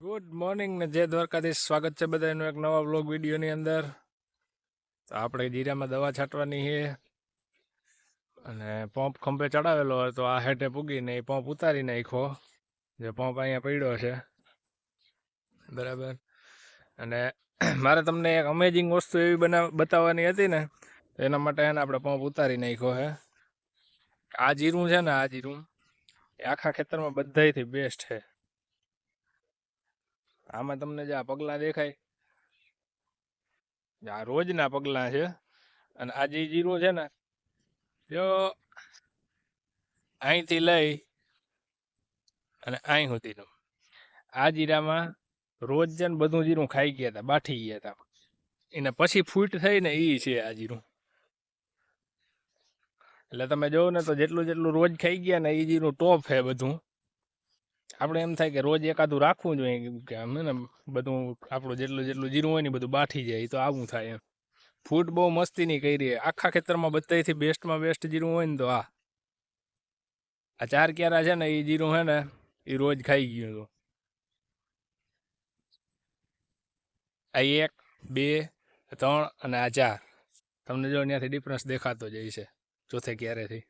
Good morning ને જય દ્વારકાધીશ. સ્વાગત છે બધાનું એક નવા બ્લોગ વિડીયોની અંદર. તો આપણે જીરામાં દવા છાંટવાની છે. અને પંપ ખંભે ચડાવેલો હોય તો આ હેઠે પૂગીને એ પંપ ઉતારી નાખ્યો. જે પંપ અહીંયા પડ્યો છે. બરાબર. અને મારે તમને એક અમેઝિંગ વસ્તુ એવી બનાવ બતાવવાની હતી ને, એના માટે એને આપણે પંપ ઉતારી નાખ્યો છે. આ જીરું છે ને, આ જીરું એ આખા ખેતરમાં બધાયથી બેસ્ટ છે. આમાં તમને જે આ પગલાં દેખાય આ રોજના પગલાં છે, અને આ જે જીરો છે ને, જો અહીંથી લઈ અને અહીં સુધીનું. આ જીરામાં રોજ છે ને બધું જીરું ખાઈ ગયા હતા, બાઠી ગયા હતા. એને પછી ફૂટ થઈ ને એ છે આ જીરું. એટલે તમે જોવો ને તો જેટલું જેટલું રોજ ખાઈ ગયા ને એ જીરું ટોપ છે બધું. આપણે એમ થાય કે રોજ એકાદું રાખવું જોઈએ કે અમે ને, બધું આપણું જેટલું જેટલું જીરું હોય ને બધું બાઠી જાય તો આવું થાય એમ. ફૂટ બહુ મસ્તીની કરી આખા ખેતરમાં બધાથી બેસ્ટમાં બેસ્ટ જીરું હોય ને તો આ. આ ચાર ક્યારા છે ને એ જીરું છે ને એ રોજ ખાઈ ગયું હતું આ એક, બે, ત્રણ અને આ ચાર. તમને જો ત્યાંથી ડિફરન્સ દેખાતો જાય છે, ચોથે ક્યારેથી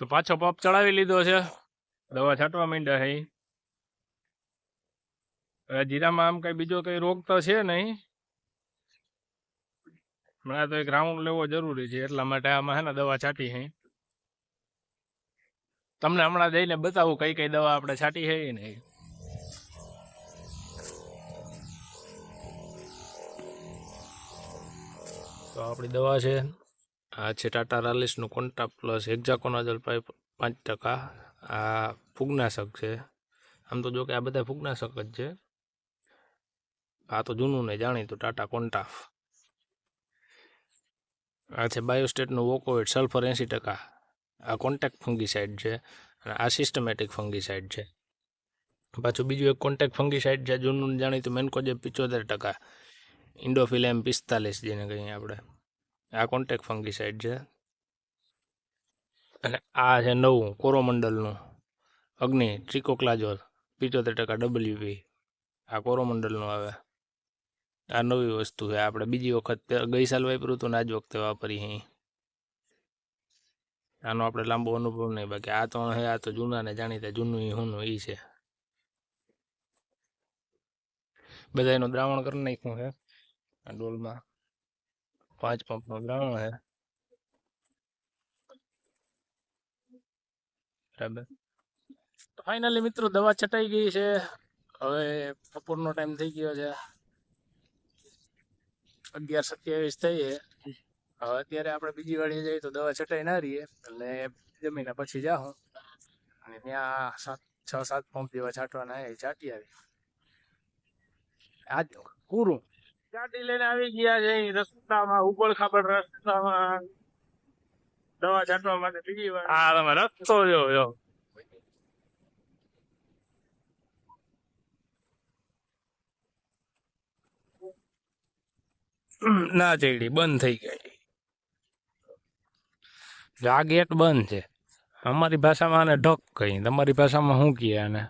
તો પાછો પપ ચડાવી લીધો છે. દવા છાંટવા માંડ્યા છે હવે જીરામાં આમ કઈ બીજો કઈ રોગ તો છે નહીં. હમણાં તો એક રાઉન્ડ લેવો જરૂરી છે, એટલા માટે આમાં હે ને દવા છાંટી છે તમને હમણાં જઈને બતાવું કઈ કઈ દવા આપણે છાંટી ઈ નહીં. તો આપણી દવા છે, આ છે ટાટા રાલિસનું કોન્ટા પ્લસ હેક્ઝાકોનાઝલ પાઇપ પાંચ ટકા. આ ફૂગનાશક છે. આમ તો જો કે આ બધા ફૂગનાશક જ છે. આ તો જૂનું ને જાણીતું ટાટા કોન્ટાફ. આ છે બાયોસ્ટેટનું વોકોવેટ સલ્ફર એંસી ટકા. આ કોન્ટેક્ટ ફંગીસાઇડ છે અને આ સિસ્ટમેટિક ફંગીસાઇડ છે. પાછું બીજું એક કોન્ટેક્ટ ફંગીસાઇડ છે, જૂનું જાણીતું મેન્કોજેબ પિચોતેર ટકા. ઇન્ડોફિલેમ પિસ્તાલીસ જેને કહીએ આપણે. આ કોન્ટેક્ટ ફંગીસાઇડ છે. અને આ છે નવું, કોરોમંડલનું. અગ્નિ ટ્રિકોક્લાજોલ પિત્તોતેર ટકા ડબલ્યુપી આ કોરોમંડલનું આવે. આ નવી વસ્તુ છે, આપણે બીજી વખત ગઈ સાલ વાપર્યું હતું ને આજ વખતે વાપરી અહીં આનો આપણે લાંબો અનુભવ નહીં, બાકી આ તો હે, આ તો જૂના ને જાણીતા, જૂનું હુંનું ઈ છે. બધા એનું દ્રાવણ કરી નાખ્યું છે આ ડોલમાં. પાંચ પંપનું દ્રાવણ છે બરાબર ફાઇનલી મિત્રો, દવા છટાઈ ગઈ છે. હવે બપોરનો ટાઈમ થઈ ગયો છે. અગિયાર સત્યાવીસ થઈ હવે અત્યારે આપણે બીજી વાળી જઈએ તો દવા છટાઈ ના રહીએ. એટલે જમીને પછી જાઉં અને ત્યાં સાત, છ, સાત પંપ જેવા છાંટવાના એ છાંટી આવી. આજ પૂરું. છાંટી લઈને આવી ગયા છે. રસ્તામાં ઉબડ ખાબડ રસ્તામાં. દવા છાંટવા માટે બીજી વાર. આ તમે રસ્તો જો. જો ના ચડી બંધ થઈ ગઈ. આ ગેટ બંધ છે. અમારી ભાષામાં આને ઢોક કહી તમારી ભાષામાં શું કહે આને?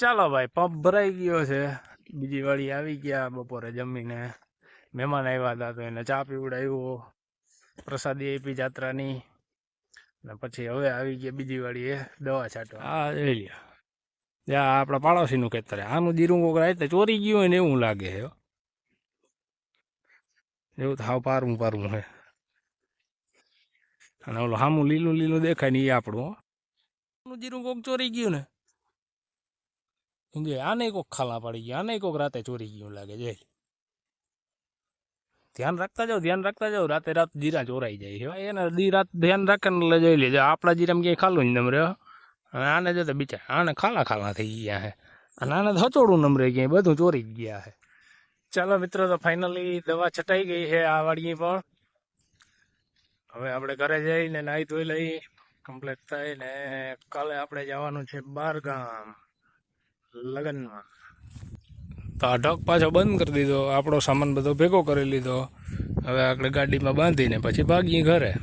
ચાલો ભાઈ પંપ ભરાઈ ગયો છે. બીજી વાળી આવી ગયા બપોરે જમીને. મહેમાન આવ્યા હતા તો એને ચા પીવડાવ્યો. પ્રસાદી આપી જાત્રાની. ને પછી હવે આવી ગયા બીજી વાળી એ, દવા છાંટવા. હા જોઈ લ્યો. જ્યાં આપણા પાડોશીનું ખેતર. આનું જીરું કોક રાતે ચોરી ગયું હોય ને એવું લાગે છે એવું તો હાવ પારવું પારવું હે. અને ઓલું સામું લીલું લીલું દેખાય ને એ આપણું જીરું કોક ચોરી ગયું ને. સમજે આને કોક ખાલા પડી ગયા, આને કોક રાતે ચોરી ગયું લાગે છે. ધ્યાન રાખતા જાઓ, ધ્યાન રાખતા જાઓ. રાતે રાત જીરા ચોરાઈ જાય છે. એને દી રાત ધ્યાન રાખે ને જોઈ લેજો. આપણા જીરામાં ક્યાંય ખાલું જ નમરે. અને આને જો તો બિચાર, આને ખાલા ખાલા થઈ ગયા છે. અને આને હચોડું નમરે ક્યાંય, બધું ચોરી જ ગયા છે. ચાલો મિત્રો, તો ફાઇનલી દવા છટાઈ ગઈ છે આ વાડીએ પણ. હવે આપણે ઘરે જઈને નાહી ધોઈ લઈ કમ્પ્લીટ થઈ ને કાલે આપણે જવાનું છે બાર ગામ લગ્નમાં. તો આ ઢગ પાછો બંધ કરી દીધો. આપણો સામાન બધો ભેગો કરી લીધો. હવે આપણે ગાડીમાં બાંધીને પછી ભાગીએ ઘરે.